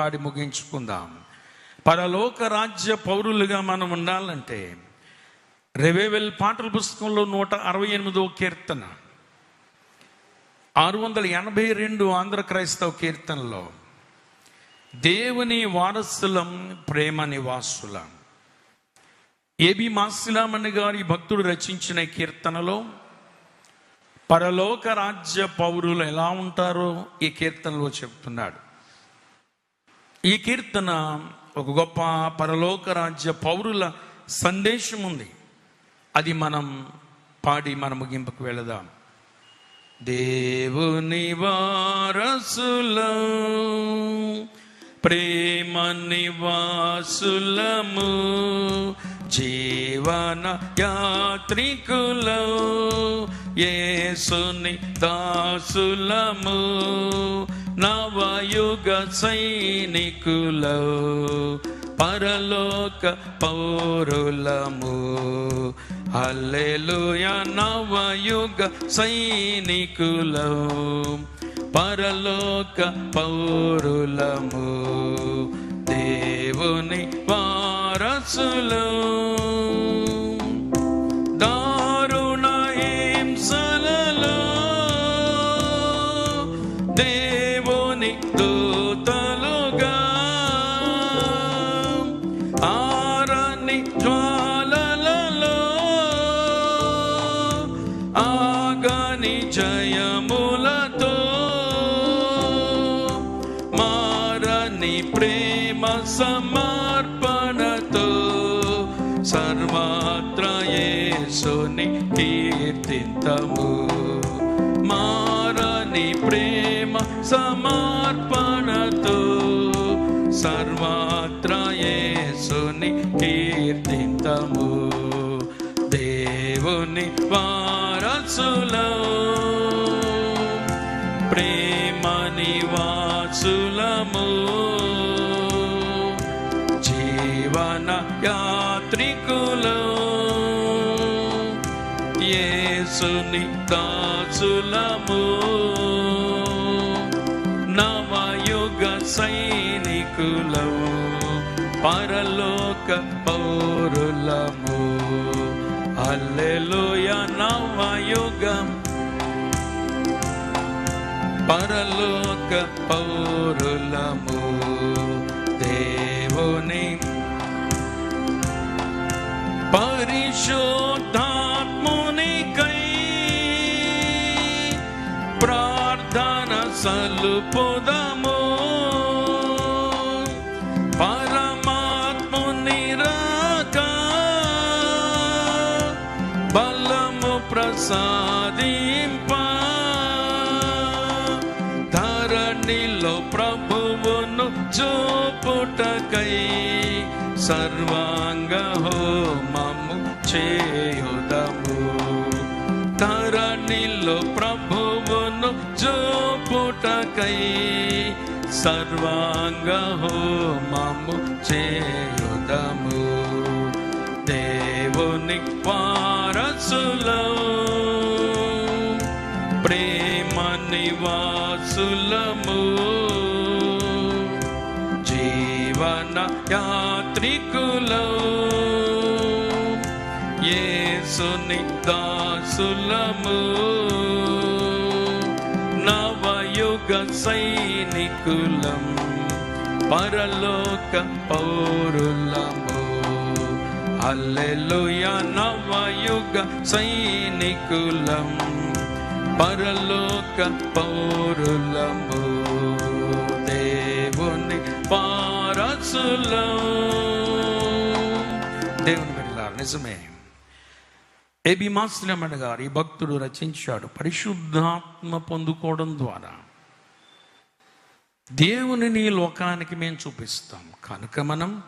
పాడి ముగించుకుందాం. పరలోక రాజ్య పౌరులుగా మనం ఉండాలంటే రెవేవెల్ పాటల పుస్తకంలో నూట అరవై ఎనిమిదో కీర్తన ఆరు వందల ఎనభై రెండు ఆంధ్ర క్రైస్తవ కీర్తనలో దేవుని వారసులం ప్రేమ నివాసులం. ఏబి మాసిలామణి గారి భక్తుడు రచించిన కీర్తనలో పరలోక రాజ్య పౌరులు ఎలా ఉంటారో ఈ కీర్తనలో చెప్తున్నాడు. ఈ కీర్తన ఒక గొప్ప పరలోక రాజ్య పౌరుల సందేశం ఉంది. అది మనం పాడి మన ముగింపుకు వెళదాం. దేవుని వారసులం ప్రేమ నివాసులము జీవన యాత్రికుల ఏ సుని దాసులము నవయుగ సైనికులో పరలోక పౌరులము. హల్లెలూయ నవయుగ సైనికులో పరలోక పౌరులము. దేవుని వారసులు. దూతలుగా ఆరని జ్వాలలలో ఆగని జయములతో మారని ప్రేమ సమర్పణతో సర్వత్ర యేసుని కీర్తింతము. సర్వత్ర యేసుని కీర్తింతము. దేవుని వారసులో ప్రేమ నివాసులము. జీవన యాత్రికులో యేసుని దాసులము నవయుగ సై సైనికులము పరలోక పౌరులము. అల్లెలుయ నవయుగం పరలోక పౌరులము దేవుని పరిశుద్ధాత్మునికై ప్రార్థన సలుపో బలము ప్రసాదింప. ధరణిలో ప్రభువును చూపుటకై సర్వాంగ హోమము చేయుదము. ధరణిలో ప్రభువును చూపుటకై సర్వాంగ హోమము చేయుదము నివాసులము జీవన యాత్రికులం. యేసుని దాసులము. నవయుగ సైనికులం. పరలోక పౌరులము. అల్లెలుయ నవయుగ సైనికులం. పరలోక పౌరులము దేవుని పారసులో దేవుని బిడ్డలారా నిజమే. ఏబి మాస్లమణ గారు ఈ భక్తుడు రచించాడు పరిశుద్ధాత్మ పొందుకోవడం ద్వారా. దేవుని నీ లోకానికి మేము చూపిస్తాం. కనుక మనం